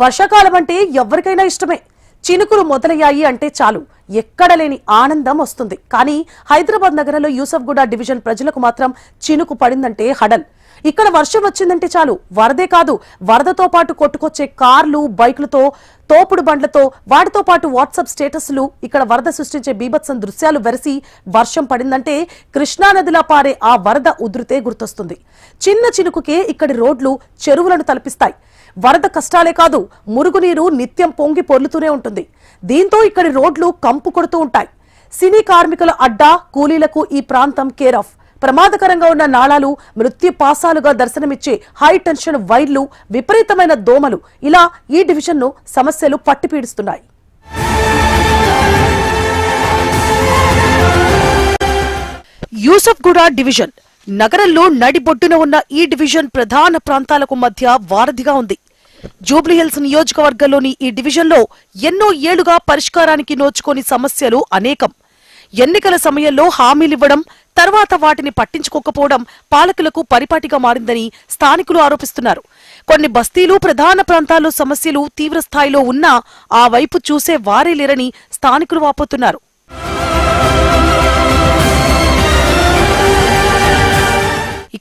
వర్షాకాలం అంటే ఎవరికైనా ఇష్టమే. చినుకులు మొదలయ్యాయి అంటే చాలు. ఎక్కడ లేని ఆనందం వస్తుంది. కానీ హైదరాబాద్ నగరంలో యూసఫ్గూడ డివిజన్ ప్రజలకు మాత్రం చినుకు పడిందంటే హడల్. ఇక్కడ వర్షం వచ్చిందంటే చాలు. వరదే కాదు వరదతో పాటు కొట్టుకొచ్చే కార్లు బైకులతో తోపుడు బండ్లతో వాటితో పాటు వాట్సాప్ స్టేటస్లు ఇక్కడ వరద సృష్టించే బీభత్సం దృశ్యాలు వెరసి వర్షం పడిందంటే కృష్ణానదిలా పారే ఆ వరద ఉధృతే గుర్తొస్తుంది. చిన్న చినుకుకే ఇక్కడి రోడ్లు చెరువులను తలపిస్తాయి. వరద కష్టాలే కాదు మురుగునీరు నిత్యం పొంగి పొర్లుతూనే ఉంటుంది. దీంతో ఇక్కడి రోడ్లు కంపు కొడుతూ ఉంటాయి. సినీ కార్మికుల అడ్డా కూలీలకు ఈ ప్రాంతం కేర్ ఆఫ్. ప్రమాదకరంగా ఉన్న నాళాలు మృత్యు పాసాలుగా దర్శనమిచ్చే హై టెన్షన్ వైర్లు విపరీతమైన దోమలు. ఇలా ఈ డివిజన్ను సమస్యలు పట్టిపీడిస్తున్నాయి. యూసఫ్గూడ డివిజన్. నగరంలో నడిబొడ్డున ఉన్న ఈ డివిజన్ ప్రధాన ప్రాంతాలకు మధ్య వారధిగా ఉంది. జూబ్లీహిల్స్ నియోజకవర్గంలోని ఈ డివిజన్లో ఎన్నో ఏళ్ళుగా పరిష్కారానికి నోచుకోని సమస్యలు అనేకం. ఎన్నికల సమయంలో హామీలివ్వడం తర్వాత వాటిని పట్టించుకోకపోవడం పాలకులకు పరిపాటిగా మారిందని స్థానికులు ఆరోపిస్తున్నారు. కొన్ని బస్తీలు ప్రధాన ప్రాంతాల్లో సమస్యలు తీవ్ర స్థాయిలో ఉన్నా ఆ వైపు చూసే వారే లేరని స్థానికులు వాపోతున్నారు.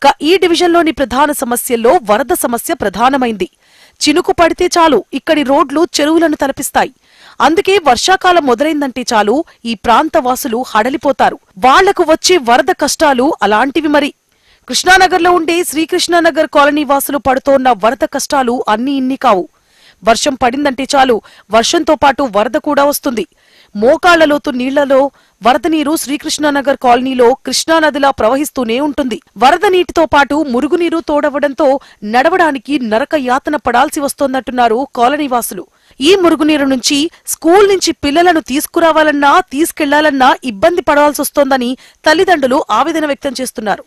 ఇక ఈ డివిజన్లోని ప్రధాన సమస్యల్లో వరద సమస్య ప్రధానమైంది. చినుకు పడితే చాలు ఇక్కడి రోడ్లు చెరువులను తలపిస్తాయి. అందుకే వర్షాకాలం మొదలైందంటే చాలు ఈ ప్రాంత వాసులు హడలిపోతారు. వాళ్ళకు వచ్చే వరద కష్టాలు అలాంటివి మరి. కృష్ణానగర్లో ఉండే శ్రీకృష్ణానగర్ కాలనీ వాసులు పడుతోన్న వరద కష్టాలు అన్ని ఇన్ని కావు. వర్షం పడిందంటే చాలు. వర్షంతో పాటు వరద కూడా వస్తుంది. మోకాళ్ళ లోతు నీళ్ళలో వరద నీరు శ్రీకృష్ణానగర్ కాలనీలో కృష్ణానదిలా ప్రవహిస్తూనే ఉంటుంది. వరద నీటితో పాటు మురుగునీరు తోడవడంతో నడవడానికి నరక యాతన పడాల్సి వస్తోందంటున్నారు కాలనీవాసులు. ఈ మురుగునీరు నుంచి స్కూల్ నుంచి పిల్లలను తీసుకురావాలన్నా తీసుకెళ్ళాలన్నా ఇబ్బంది పడాల్సి వస్తోందని తల్లిదండ్రులు ఆవేదన వ్యక్తం చేస్తున్నారు.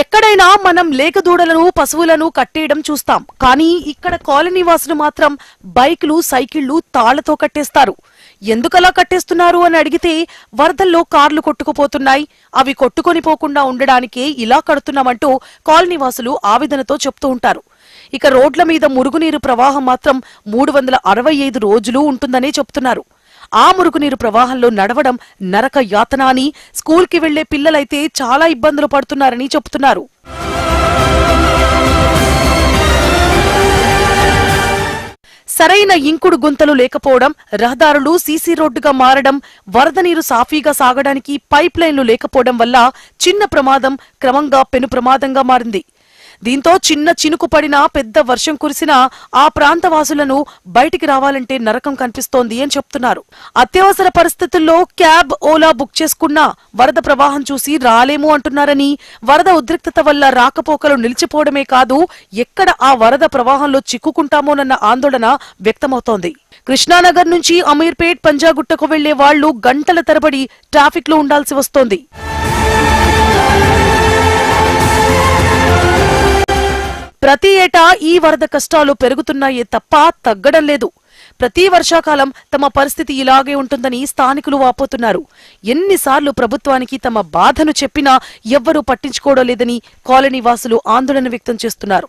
ఎక్కడైనా మనం లేకదూడలను పశువులను కట్టేయడం చూస్తాం. కానీ ఇక్కడ కాలనీ వాసులు మాత్రం బైకులు సైకిళ్ళు తాళ్ళతో కట్టేస్తారు. ఎందుకలా కట్టేస్తున్నారు అని అడిగితే వరదల్లో కార్లు కొట్టుకుపోతున్నాయి. అవి కొట్టుకొని పోకుండా ఉండడానికే ఇలా కడుతున్నామంటూ కాలనీ వాసులు ఆవేదనతో చెప్తూ ఉంటారు. ఇక రోడ్ల మీద మురుగునీరు ప్రవాహం మాత్రం మూడు వందల అరవై ఐదు రోజులు ఉంటుందనే చెప్తున్నారు. ఆ మురుగునీరు ప్రవాహంలో నడవడం నరక యాతన అని స్కూల్కి వెళ్ళే పిల్లలైతే చాలా ఇబ్బందులు పడుతున్నారని చెబుతున్నారు సరైన ఇంకుడు గుంతలు లేకపోవడం రహదారులు సీసీ రోడ్డుగా మారడం వరద నీరు సాఫీగా సాగడానికి పైప్ లైన్లు లేకపోవడం వల్ల చిన్న ప్రమాదం క్రమంగా పెను ప్రమాదంగా మారింది. దీంతో చిన్న చినుకు పడినా పెద్ద వర్షం కురిసినా ఆ ప్రాంత వాసులను బయటికి రావాలంటే నరకం కనిపిస్తోంది అని చెప్తున్నారు. అత్యవసర పరిస్థితుల్లో క్యాబ్ ఓలా బుక్ చేసుకున్నా వరద ప్రవాహం చూసి రాలేము అంటున్నారని వరద ఉద్రిక్తత వల్ల రాకపోకలు నిలిచిపోవడమే కాదు ఎక్కడ ఆ వరద ప్రవాహంలో చిక్కుకుంటామోనన్న ఆందోళన వ్యక్తమవుతోంది. కృష్ణానగర్ నుంచి అమీర్పేట్ పంజాగుట్టకు వెళ్ళే వాళ్ళు గంటల తరబడి ట్రాఫిక్లో ఉండాల్సి వస్తోంది. ప్రతి ఏటా ఈ వరద కష్టాలు పెరుగుతున్నాయే తప్ప తగ్గడం లేదు. ప్రతి వర్షాకాలం తమ పరిస్థితి ఇలాగే ఉంటుందని స్థానికులు వాపోతున్నారు. ఎన్నిసార్లు ప్రభుత్వానికి తమ బాధను చెప్పినా ఎవ్వరూ పట్టించుకోవడం లేదని కాలనీ వాసులు ఆందోళన వ్యక్తం చేస్తున్నారు.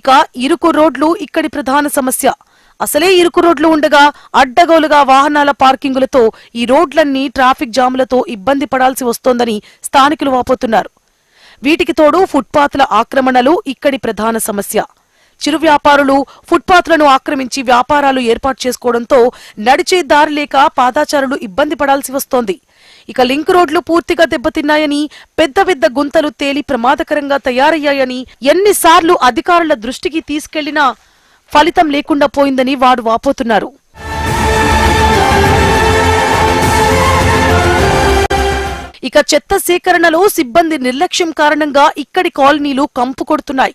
ఇక ఇరుకు రోడ్లు ఇక్కడి ప్రధాన సమస్య. అసలే ఇరుకు రోడ్లు ఉండగా అడ్డగోలుగా వాహనాల పార్కింగులతో ఈ రోడ్లన్నీ ట్రాఫిక్ జాములతో ఇబ్బంది పడాల్సి వస్తోందని స్థానికులు వాపోతున్నారు. వీటికి తోడు ఫుట్పాత్ల ఆక్రమణలు ఇక్కడి ప్రధాన సమస్య. చిరు వ్యాపారులు ఫుట్పాత్లను ఆక్రమించి వ్యాపారాలు ఏర్పాటు చేసుకోవడంతో నడిచే దారి లేక పాదాచారులు ఇబ్బంది పడాల్సి వస్తోంది. ఇక లింక్ రోడ్లు పూర్తిగా దెబ్బతిన్నాయని పెద్ద పెద్ద గుంతలు తేలి ప్రమాదకరంగా తయారయ్యాయని ఎన్నిసార్లు అధికారుల దృష్టికి తీసుకెళ్ళినా ఫలితం లేకుండా పోయిందని వారు వాపోతున్నారు. ఇక చెత్త సేకరణలో సిబ్బంది నిర్లక్ష్యం కారణంగా ఇక్కడి కాలనీలు కంపు కొడుతున్నాయి.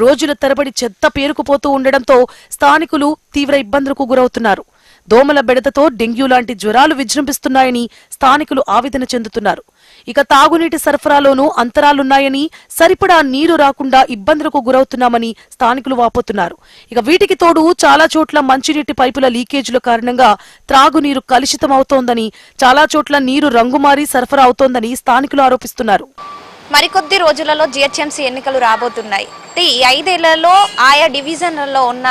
రోజుల తరబడి చెత్త పేరుకుపోతూ ఉండడంతో స్థానికులు తీవ్ర ఇబ్బందులకు గురవుతున్నారు. దోమల బెడతతో డెంగ్యూ లాంటి జ్వరాలు విజృంభిస్తున్నాయని స్థానికులు ఆవేదన చెందుతున్నారు. ఇక తాగునీటి సరఫరాలోనూ అంతరాలున్నాయని సరిపడా నీరు రాకుండా ఇబ్బందులకు గురవుతున్నామని స్థానికులు వాపోతున్నారు. ఇక వీటికి తోడు చాలా చోట్ల మంచినీటి పైపుల లీకేజీల కారణంగా త్రాగునీరు కలుషితమవుతోందని చాలా చోట్ల నీరు రంగుమారి సరఫరా అవుతోందని స్థానికులు ఆరోపిస్తున్నారు. మరికొద్ది రోజులలో జిహెచ్ఎంసీ ఎన్నికలు రాబోతున్నాయి. ఈ ఐదేళ్ళలో ఆయా డివిజన్లలో ఉన్న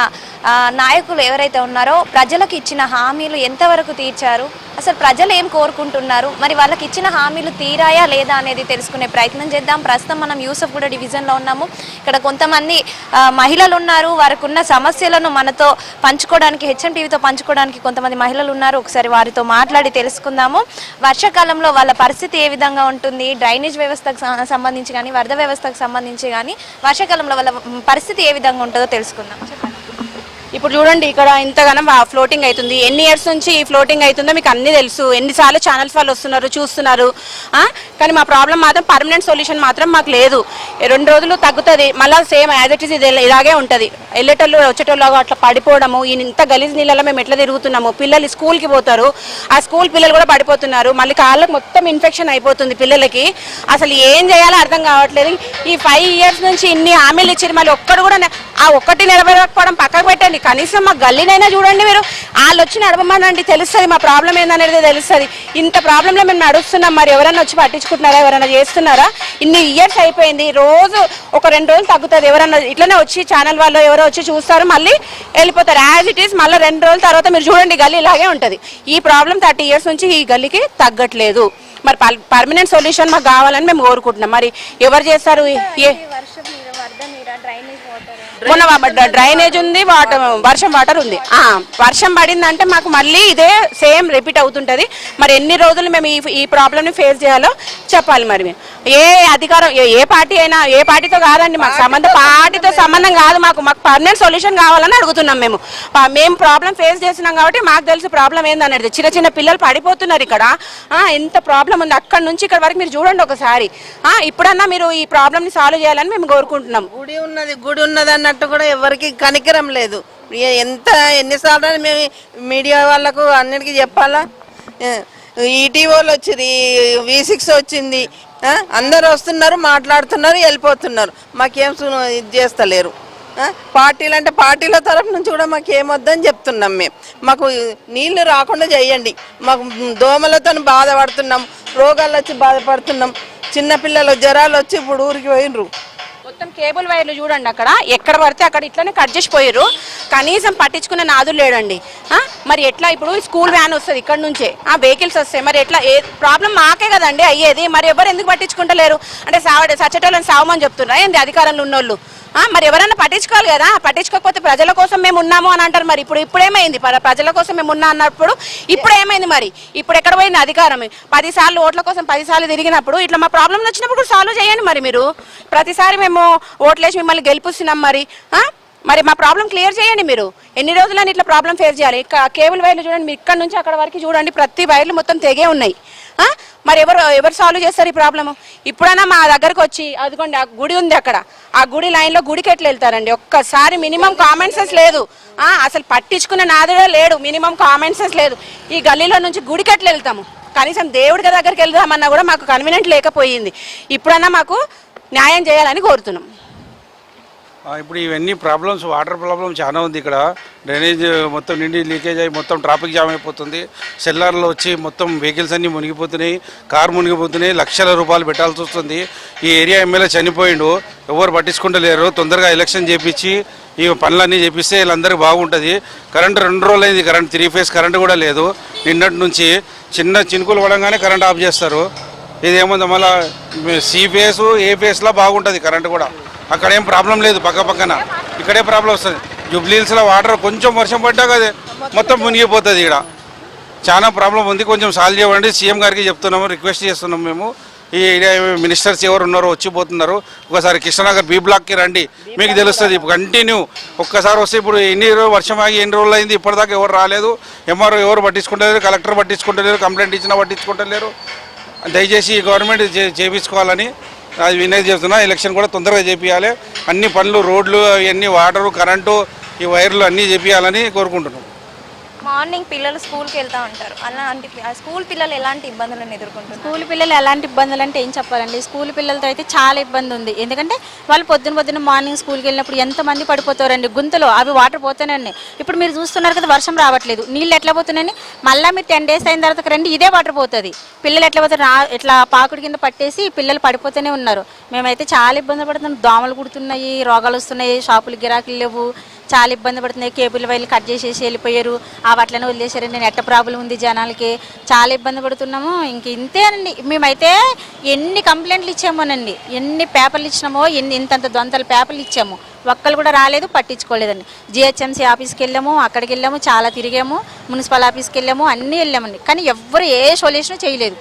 నాయకులు ఎవరైతే ఉన్నారో ప్రజలకు ఇచ్చిన హామీలు ఎంతవరకు తీర్చారు? అసలు ప్రజలు ఏం కోరుకుంటున్నారు? మరి వాళ్ళకి ఇచ్చిన హామీలు తీరాయా లేదా అనేది తెలుసుకునే ప్రయత్నం చేద్దాం. ప్రస్తుతం మనం యూసఫ్ కూడా డివిజన్లో ఉన్నాము. ఇక్కడ కొంతమంది మహిళలు ఉన్నారు. వారికి ఉన్న సమస్యలను మనతో పంచుకోవడానికి హెచ్ఎం టీవీతో పంచుకోవడానికి కొంతమంది మహిళలు ఉన్నారు. ఒకసారి వారితో మాట్లాడి తెలుసుకుందాము. వర్షాకాలంలో వాళ్ళ పరిస్థితి ఏ విధంగా ఉంటుంది? డ్రైనేజ్ వ్యవస్థకు సంబంధించి కానీ వరద వ్యవస్థకు సంబంధించి కానీ వర్షాకాలంలో వాళ్ళ పరిస్థితి ఏ విధంగా ఉంటుందో తెలుసుకుందాం. చెప్పండి. ఇప్పుడు చూడండి ఇక్కడ ఇంతగానం ఫ్లోటింగ్ అవుతుంది ఎన్ని ఇయర్స్ నుంచి ఈ ఫ్లోటింగ్ అవుతుందో మీకు అన్ని తెలుసు. ఎన్నిసార్లు ఛానల్స్ వాళ్ళు వస్తున్నారు చూస్తున్నారు. కానీ మా ప్రాబ్లం మాత్రం పర్మనెంట్ సొల్యూషన్ మాత్రం మాకు లేదు. రెండు రోజులు తగ్గుతుంది. మళ్ళీ సేమ్ యాజ్ ఇట్ ఇస్ ఇది ఇలాగే ఉంటుంది. వెళ్ళేటోళ్ళు వచ్చేటోళ్ళు అట్లా పడిపోవడము ఈ ఇంత గలీజ్ నీళ్ళలో మేము ఎట్లా తిరుగుతున్నాము? పిల్లలు స్కూల్కి పోతారు. ఆ స్కూల్ పిల్లలు కూడా పడిపోతున్నారు. మళ్ళీ కాళ్ళకు మొత్తం ఇన్ఫెక్షన్ అయిపోతుంది పిల్లలకి. అసలు ఏం చేయాలో అర్థం కావట్లేదు. ఈ ఫైవ్ ఇయర్స్ నుంచి ఇన్ని హామీలు ఇచ్చారు మళ్ళీ ఒక్కడు కూడా ఆ ఒక్కటి నిలబడకపోవడం పక్కకు పెట్టండి. కనీసం మా గల్లీనైనా చూడండి మీరు. వాళ్ళు వచ్చి నడవమనండి. తెలుస్తుంది మా ప్రాబ్లం ఏందనేది తెలుస్తుంది. ఇంత ప్రాబ్లంలో మేము నడుస్తున్నాం. మరి ఎవరైనా వచ్చి పట్టించుకుంటున్నారా? ఎవరైనా చేస్తున్నారా? ఇన్ని ఇయర్స్ అయిపోయింది. రోజు ఒక రెండు రోజులు తగ్గుతుంది. ఎవరైనా ఇట్లనే వచ్చి ఛానల్ వాళ్ళు ఎవరో వచ్చి చూస్తారు. మళ్ళీ వెళ్ళిపోతారు. యాజ్ ఇట్ ఈస్ మళ్ళీ రెండు రోజుల తర్వాత మీరు చూడండి గల్లీ ఇలాగే ఉంటుంది. ఈ ప్రాబ్లం థర్టీ ఇయర్స్ నుంచి ఈ గల్లీకి తగ్గట్లేదు. మరి పర్మనెంట్ సొల్యూషన్ మాకు కావాలని మేము కోరుకుంటున్నాం. మరి ఎవరు చేస్తారు? ఏ మొన్న డ్రైనేజ్ ఉంది వాటర్ వర్షం వాటర్ ఉంది. వర్షం పడిందంటే మాకు మళ్ళీ ఇదే సేమ్ రిపీట్ అవుతుంటది. మరి ఎన్ని రోజులు మేము ఈ ఈ ప్రాబ్లమ్ని ఫేస్ చేయాలో చెప్పాలి మరి. మేము ఏ అధికారం ఏ- పార్టీ అయినా ఏ పార్టీతో కాదండి మాకు సంబంధం. పార్టీతో సంబంధం కాదు మాకు. మాకు పర్మనెంట్ సొల్యూషన్ కావాలని అడుగుతున్నాం మేము. మేము ప్రాబ్లం ఫేస్ చేస్తున్నాం కాబట్టి మాకు తెలుసు ప్రాబ్లం ఏందనేది. చిన్న చిన్న పిల్లలు పడిపోతున్నారు ఇక్కడ. ఎంత ప్రాబ్లం ఉంది. అక్కడ నుంచి ఇక్కడ వరకు మీరు చూడండి ఒకసారి. ఇప్పుడన్నా మీరు ఈ ప్రాబ్లమ్ని సాల్వ్ చేయాలని మేము కోరుకుంటున్నాం. గుడి ఉన్నది గుడి ఉన్నది అన్నట్టు కూడా ఎవరికి కనికరం లేదు. ఎంత ఎన్నిసార్లు మేము మీడియా వాళ్ళకు అన్నిటికీ చెప్పాలా? ఈటీవోలు వచ్చింది వి సిక్స్ వచ్చింది అందరు వస్తున్నారు మాట్లాడుతున్నారు వెళ్ళిపోతున్నారు. మాకేం ఇది చేస్తలేరు. పార్టీలు అంటే పార్టీల తరఫు నుంచి కూడా మాకు ఏమొద్దని చెప్తున్నాం మేము. మాకు నీళ్ళు రాకుండా చేయండి. మాకు దోమలతో బాధపడుతున్నాం రోగాలు వచ్చి బాధపడుతున్నాం. చిన్నపిల్లలు జ్వరాలు వచ్చి ఇప్పుడు ఊరికి పోయినరు. మొత్తం కేబుల్ వైర్లు చూడండి అక్కడ. ఎక్కడ పడితే అక్కడ ఇట్లానే కట్ చేసిపోయారు కనీసం పట్టించుకునే నాదులు లేడండి. మరి ఎట్లా ఇప్పుడు స్కూల్ వ్యాన్ వస్తుంది ఇక్కడ నుంచే. ఆ వెహికల్స్ వస్తాయి. మరి ఎట్లా? ఏ ప్రాబ్లం మాకే కదండి అయ్యేది. మరి ఎవరు ఎందుకు పట్టించుకుంటలేరు? అంటే సావ సచ్చటోళ్ళని సావమని చెప్తున్నారు? ఏంది అధికారంలో ఉన్నోళ్ళు? మరి ఎవరైనా పట్టించుకోవాలి కదా? పట్టించుకోకపోతే ప్రజల కోసం మేము ఉన్నాము అని అంటారు మరి. ఇప్పుడు ఇప్పుడు ఏమైంది? ప్రజల కోసం మేము ఉన్నా అన్నప్పుడు ఇప్పుడు ఏమైంది మరి? ఇప్పుడు ఎక్కడ పోయింది అధికారం? పది సార్లు ఓట్ల కోసం పది సార్లు తిరిగినప్పుడు ఇట్లా మా ప్రాబ్లం వచ్చినప్పుడు సాల్వ్ చేయండి మరి మీరు. ప్రతిసారి మేము ఓట్లేసి మిమ్మల్ని గెలిపిస్తున్నాం మరి. మరి మా ప్రాబ్లం క్లియర్ చేయండి మీరు. ఎన్ని రోజులని ఇట్లా ప్రాబ్లం ఫేస్ చేయాలి. కేబుల్ వైర్లు చూడండి. మీరు ఇక్కడ నుంచి అక్కడ వరకు చూడండి. ప్రతి వైర్లు మొత్తం తెగే ఉన్నాయి. మరి ఎవరు ఎవరు సాల్వ్ చేస్తారు ఈ ప్రాబ్లము ఇప్పుడైనా మా దగ్గరకు వచ్చి అదిగోండి ఆ గుడి ఉంది అక్కడ. ఆ గుడి లైన్లో గుడికి ఎట్లా వెళ్తారండి? ఒక్కసారి మినిమం కామన్ సెన్స్ లేదు. అసలు పట్టించుకున్న నాదుడే లేడు. మినిమం కామన్ సెన్స్ లేదు. ఈ గల్లీలో నుంచి గుడికి ఎట్లా వెళ్తాము? కనీసం దేవుడి దగ్గరికి వెళ్దామన్నా కూడా మాకు కన్వీనియంట్ లేకపోయింది. ఇప్పుడన్నా మాకు న్యాయం చేయాలని కోరుతున్నాం. ఇప్పుడు ఇవన్నీ ప్రాబ్లమ్స్ వాటర్ ప్రాబ్లం చాలా ఉంది ఇక్కడ. డ్రైనేజ్ మొత్తం నిండి లీకేజ్ అయ్యి మొత్తం ట్రాఫిక్ జామ్ అయిపోతుంది. సెల్లార్లో వచ్చి మొత్తం వెహికల్స్ అన్నీ మునిగిపోతున్నాయి. కార్ మునిగిపోతున్నాయి. లక్షల రూపాయలు పెట్టాల్సి వస్తుంది. ఈ ఏరియా ఎమ్మెల్యే చనిపోయిండు. ఎవరు పట్టించుకుంటలేరు. తొందరగా ఎలక్షన్ చేపించి ఈ పనులన్నీ చేపిస్తే వీళ్ళందరికీ బాగుంటుంది. కరెంట్ రెండు రోజులు అయింది కరెంట్ త్రీ ఫేస్ కరెంట్ కూడా లేదు. నిన్నటి నుంచి చిన్న చినుకులు పడంగానే కరెంట్ ఆఫ్ చేస్తారు. ఇదేముంది మళ్ళీ సి ఫేస్ ఏ ఫేస్లో బాగుంటుంది కరెంట్ కూడా. అక్కడ ఏం ప్రాబ్లం లేదు పక్క పక్కన. ఇక్కడే ప్రాబ్లం వస్తుంది. జుబ్లీహిల్స్లో వాటర్ కొంచెం వర్షం పడ్డా కదా మొత్తం మునిగిపోతుంది ఇక్కడ చాలా ప్రాబ్లం ఉంది కొంచెం సాల్వ్ చేయండి. సీఎం గారికి చెప్తున్నాము రిక్వెస్ట్ చేస్తున్నాం మేము. ఈ మినిస్టర్స్ ఎవరు ఉన్నారో వచ్చిపోతున్నారు ఒకసారి కృష్ణనగర్ బి బ్లాక్కి రండి. మీకు తెలుస్తుంది కంటిన్యూ. ఒక్కసారి వస్తే ఇప్పుడు ఎన్ని రోజులు వర్షం ఆగి ఎన్ని రోజులు అయింది ఇప్పటిదాకా ఎవరు రాలేదు. ఎంఆర్ఓ ఎవరు పట్టించుకుంటలేరు కలెక్టర్ పట్టించుకుంటలేరు కంప్లైంట్ ఇచ్చినా పట్టించుకుంటలేరు. దయచేసి ఈ గవర్నమెంట్ చే- చేపించుకోవాలని అది వినతి చేస్తున్నా ఎలక్షన్ కూడా తొందరగా చేపించాలి అన్ని పనులు రోడ్లు అవన్నీ వాటరు కరెంటు ఈ వైర్లు అన్నీ చేపియాలని కోరుకుంటున్నాం. మార్నింగ్ పిల్లలు స్కూల్కి వెళ్తా ఉంటారు. అలాంటి స్కూల్ పిల్లలు ఎలాంటి ఇబ్బందులను ఎదుర్కొంటారు స్కూల్ పిల్లలు ఎలాంటి ఇబ్బందులు అంటే ఏం చెప్పాలండి? స్కూల్ పిల్లలతో అయితే చాలా ఇబ్బంది ఉంది. ఎందుకంటే వాళ్ళు పొద్దున పొద్దున మార్నింగ్ స్కూల్కి వెళ్ళినప్పుడు ఎంతమంది పడిపోతారండి? గుంతలో అవి వాటర్ పోతానండి. ఇప్పుడు మీరు చూస్తున్నారు కదా వర్షం రావట్లేదు. నీళ్ళు ఎట్లా పోతున్నాయని? మళ్ళీ మీరు టెన్ డేస్ అయిన తర్వాత రండి ఇదే వాటర్ పోతుంది. పిల్లలు ఎట్లా పోతారు? రా- ఇట్లా పాకుడు కింద పట్టేసి పిల్లలు పడిపోతూనే ఉన్నారు. మేమైతే చాలా ఇబ్బంది పడుతున్నాం. దోమలు కుడుతున్నాయి రోగాలు వస్తున్నాయి షాపులు గిరాకీలు లేవు. చాలా ఇబ్బంది పడుతున్నాయి. కేబుల్ వైర్లు కట్ చేసేసి వెళ్ళిపోయారు. ఆ వాటిని వదిలేశారండి. నెట్ ప్రాబ్లం ఉంది జనాలకి. చాలా ఇబ్బంది పడుతున్నాము. ఇంక ఇంతేనండి మేమైతే ఎన్ని కంప్లైంట్లు ఇచ్చామోనండి. ఎన్ని పేపర్లు ఇచ్చినామో ఎన్ని ఇంతంత దొంతల పేపర్లు ఇచ్చాము. ఒక్కరు కూడా రాలేదు పట్టించుకోలేదండి. జిహెచ్ఎంసీ ఆఫీస్కి వెళ్ళాము అక్కడికి వెళ్ళాము చాలా తిరిగాము. మున్సిపల్ ఆఫీస్కి వెళ్ళాము అన్నీ వెళ్ళామండి. కానీ ఎవ్వరు ఏ సొల్యూషన్ చేయలేదు.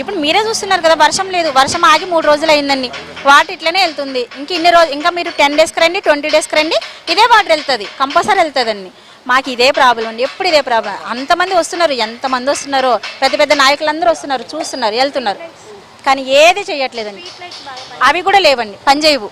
ఇప్పుడు మీరే చూస్తున్నారు కదా వర్షం లేదు. వర్షం ఆగి మూడు రోజులు అయిందండి. వాటర్ ఇట్లనే వెళ్తుంది. ఇంక ఇన్ని రోజు ఇంకా మీరు టెన్ డేస్కి రండి ట్వంటీ డేస్కి రండి ఇదే వాటర్ వెళ్తుంది. కంపల్సరీ వెళ్తుందండి. మాకు ఇదే ప్రాబ్లం అండి. ఎప్పుడు ఇదే ప్రాబ్లం? అంతమంది వస్తున్నారు. ఎంతమంది వస్తున్నారో పెద్ద పెద్ద నాయకులందరూ వస్తున్నారు చూస్తున్నారు వెళ్తున్నారు. కానీ ఏది చేయట్లేదండి. అవి కూడా లేవండి. పనిచేయవు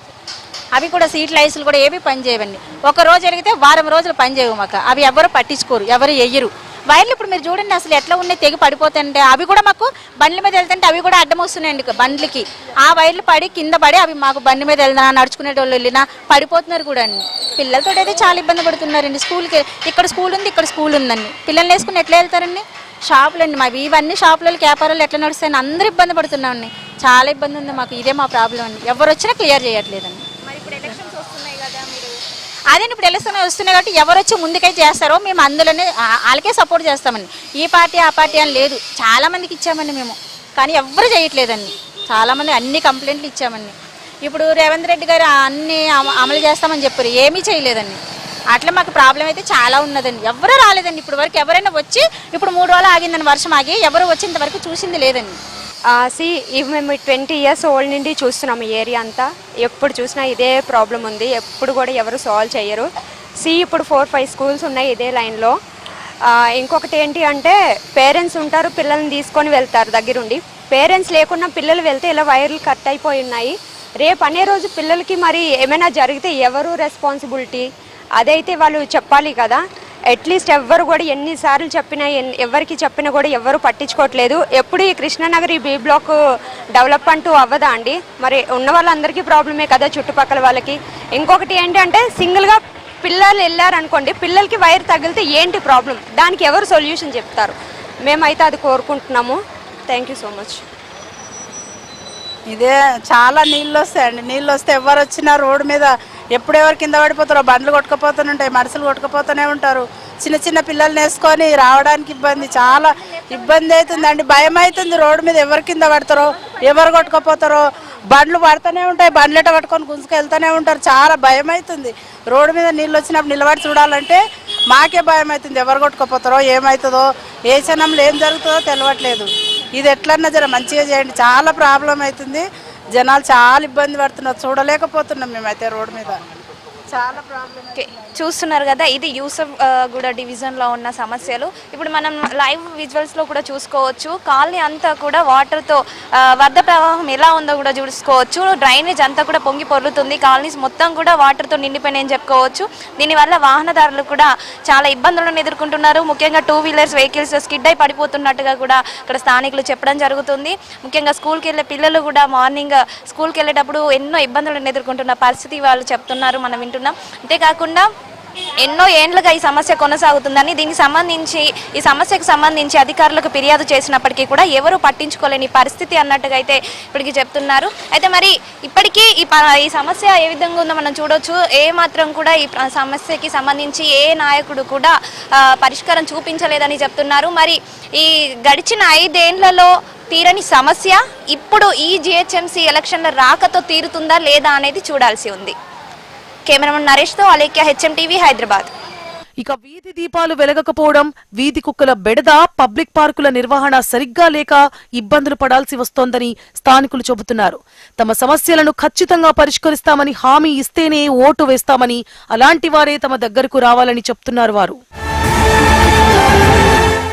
అవి కూడా సీట్ లైసులు కూడా ఏవి పనిచేయవండి ఒక రోజు జరిగితే వారం రోజులు పనిచేయవు మాకు. అవి ఎవరు పట్టించుకోరు. ఎవరు ఎయ్యరు. వైర్లు ఇప్పుడు మీరు చూడండి అసలు ఎట్లా ఉన్నాయి తెగి పడిపోతుంటే. అవి కూడా మాకు బండ్ల మీద వెళ్తుంటే అవి కూడా అడ్డం వస్తున్నాయండి బండ్లకి. ఆ వైర్లు పడి కింద పడి అవి మాకు బండి మీద వెళ్దా నడుచుకునే వాళ్ళు వెళ్ళినా పడిపోతున్నారు కూడా అండి. పిల్లలతో అయితే చాలా ఇబ్బంది పడుతున్నారండి స్కూల్కి. ఇక్కడ స్కూల్ ఉంది ఇక్కడ స్కూల్ ఉందండి. పిల్లల్ని వేసుకుని ఎట్లా వెళ్తారండి? షాపులు అండి మావి. ఇవన్నీ షాపులలో వ్యాపారాలు ఎట్లా నడుస్తాయని అందరూ ఇబ్బంది పడుతున్నామండి. చాలా ఇబ్బంది ఉంది మాకు. ఇదే మా ప్రాబ్లం అండి. ఎవరు వచ్చినా క్లియర్ చేయట్లేదండి. మరి ఇప్పుడు ఎలక్షన్స్ వస్తున్నాయి కదా మీరు అదే ఇప్పుడు ఎలక్షన్ వస్తున్నాయి కాబట్టి ఎవరు వచ్చి ముందుకై చేస్తారో మేము అందులోనే వాళ్ళకే సపోర్ట్ చేస్తామండి. ఈ పార్టీ ఆ పార్టీ అని లేదు. చాలామందికి ఇచ్చామండి మేము. కానీ ఎవ్వరు చేయట్లేదండి. చాలామంది అన్ని కంప్లైంట్లు ఇచ్చామండి. ఇప్పుడు రేవంత్ రెడ్డి గారు అన్ని అమ- అమలు చేస్తామని చెప్పారు. ఏమీ చేయలేదండి. అట్లా మాకు ప్రాబ్లం అయితే చాలా ఉన్నదండి. ఎవరు రాలేదండి. ఇప్పుడు వరకు ఎవరైనా వచ్చి ఇప్పుడు మూడు రోజులు ఆగిందని వర్షం ఆగి ఎవరు వచ్చేంత వరకు చూసింది లేదండి. సి ఇవి మేము ట్వంటీ ఇయర్స్ ఓల్డ్ నుండి చూస్తున్నాము ఈ ఏరియా అంతా. ఎప్పుడు చూసినా ఇదే ప్రాబ్లం ఉంది. ఎప్పుడు కూడా ఎవరు సాల్వ్ చేయరు. సి ఇప్పుడు ఫోర్ ఫైవ్ స్కూల్స్ ఉన్నాయి ఇదే లైన్లో ఇంకొకటి ఏంటి అంటే పేరెంట్స్ ఉంటారు పిల్లల్ని తీసుకొని వెళ్తారు దగ్గరుండి. పేరెంట్స్ లేకుండా పిల్లలు వెళ్తే ఇలా వైర్లు కట్ అయిపోయి ఉన్నాయి. రేపు అనే రోజు పిల్లలకి మరి ఏమైనా జరిగితే ఎవరు రెస్పాన్సిబిలిటీ అదైతే వాళ్ళు చెప్పాలి కదా. అట్లీస్ట్ ఎవ్వరు కూడా ఎన్నిసార్లు చెప్పినా ఎవరికి చెప్పినా కూడా ఎవరు పట్టించుకోవట్లేదు. ఎప్పుడు ఈ కృష్ణానగర్ ఈ బీ బ్లాక్ డెవలప్ అంటూ అవ్వదా అండి? మరి ఉన్న వాళ్ళందరికీ ప్రాబ్లమే కదా చుట్టుపక్కల వాళ్ళకి. ఇంకొకటి ఏంటంటే సింగిల్గా పిల్లలు వెళ్ళారనుకోండి పిల్లలకి వైర్ తగిలితే ఏంటి ప్రాబ్లం? దానికి ఎవరు సొల్యూషన్ చెప్తారు? మేమైతే అది కోరుకుంటున్నాము. థ్యాంక్ యూ సో మచ్ ఇదే చాలా నీళ్ళు వస్తాయండి. నీళ్ళు వస్తే ఎవరు వచ్చినా రోడ్డు మీద ఎప్పుడెవరు కింద పడిపోతారో బండ్లు కొట్టుకుపోతూనే ఉంటాయి మనుషులు కొట్టుకుపోతూనే ఉంటారు. చిన్న చిన్న పిల్లల్ని వేసుకొని రావడానికి ఇబ్బంది చాలా ఇబ్బంది అవుతుందండి భయం అవుతుంది రోడ్డు మీద ఎవరు కింద పడతారో ఎవరు కొట్టుకుపోతారో. బండ్లు పడుతూనే ఉంటాయి బండ్లెట పట్టుకొని గుంజుకెళ్తూనే ఉంటారు. చాలా భయం అవుతుంది. రోడ్డు మీద నీళ్ళు వచ్చినప్పుడు నిలబడి చూడాలంటే మాకే భయం అవుతుంది. ఎవరు కొట్టుకుపోతారో ఏమవుతుందో ఏ క్షణంలో ఏం జరుగుతుందో తెలియట్లేదు. ఇది ఎట్లన్నా జర మంచిగా చేయండి. చాలా ప్రాబ్లం అవుతుంది. జనాలు చాలా ఇబ్బంది పడుతున్నారు. చూడలేకపోతున్నాం మేమైతే రోడ్డు మీద. చాలా ప్రాబ్లం చూస్తున్నారు కదా ఇది యూసఫ్ కూడా గూడ డివిజన్లో ఉన్న సమస్యలు. ఇప్పుడు మనం లైవ్ విజువల్స్లో కూడా చూసుకోవచ్చు. కాలనీ అంతా కూడా వాటర్తో వరద ప్రవాహం ఎలా ఉందో కూడా చూసుకోవచ్చు. డ్రైనేజ్ అంతా కూడా పొంగి పొర్లుతుంది. కాలనీస్ మొత్తం కూడా వాటర్తో నిండిపోయినాయని చెప్పుకోవచ్చు. దీనివల్ల వాహనదారులు కూడా చాలా ఇబ్బందులను ఎదుర్కొంటున్నారు. ముఖ్యంగా టూ వీలర్స్ వెహికల్స్ స్కిడ్ అయి పడిపోతున్నట్టుగా కూడా ఇక్కడ స్థానికులు చెప్పడం జరుగుతుంది. ముఖ్యంగా స్కూల్కి వెళ్ళే పిల్లలు కూడా మార్నింగ్ స్కూల్కి వెళ్ళేటప్పుడు ఎన్నో ఇబ్బందులను ఎదుర్కొంటున్న పరిస్థితి వాళ్ళు చెప్తున్నారు. మనం వింటున్నాం. అంతేకాకుండా ఎన్నో ఏండ్లుగా ఈ సమస్య కొనసాగుతుందని దీనికి సంబంధించి ఈ సమస్యకు సంబంధించి అధికారులకు ఫిర్యాదు చేసినప్పటికీ కూడా ఎవరు పట్టించుకోలేని పరిస్థితి అన్నట్టుగా అయితే ఇప్పటికి చెప్తున్నారు. అయితే మరి ఇప్పటికీ ఈ ప- ఈ సమస్య ఏ విధంగా ఉందో మనం చూడొచ్చు. ఏ మాత్రం కూడా ఈ సమస్యకి సంబంధించి ఏ నాయకుడు కూడా పరిష్కారం చూపించలేదని చెప్తున్నారు. మరి ఈ గడిచిన ఐదేండ్లలో తీరని సమస్య ఇప్పుడు ఈ జిహెచ్ఎంసీ ఎలక్షన్ల రాకతో తీరుతుందా లేదా అనేది చూడాల్సి ఉంది. కెమెరామన్ నరేష్తో అలేఖ్య హెచ్ఎం టీవీ హైదరాబాద్. ఇక వీధి దీపాలు వెలగకపోవడం వీధి కుక్కల బెడద పబ్లిక్ పార్కుల నిర్వహణ సరిగ్గా లేక ఇబ్బందులు పడాల్సి వస్తోందని స్థానికులు చెబుతున్నారు. తమ సమస్యలను ఖచ్చితంగా పరిష్కరిస్తామని హామీ ఇస్తేనే ఓటు వేస్తామని అలాంటి వారే తమ దగ్గరకు రావాలని చెప్తున్నారు వారు.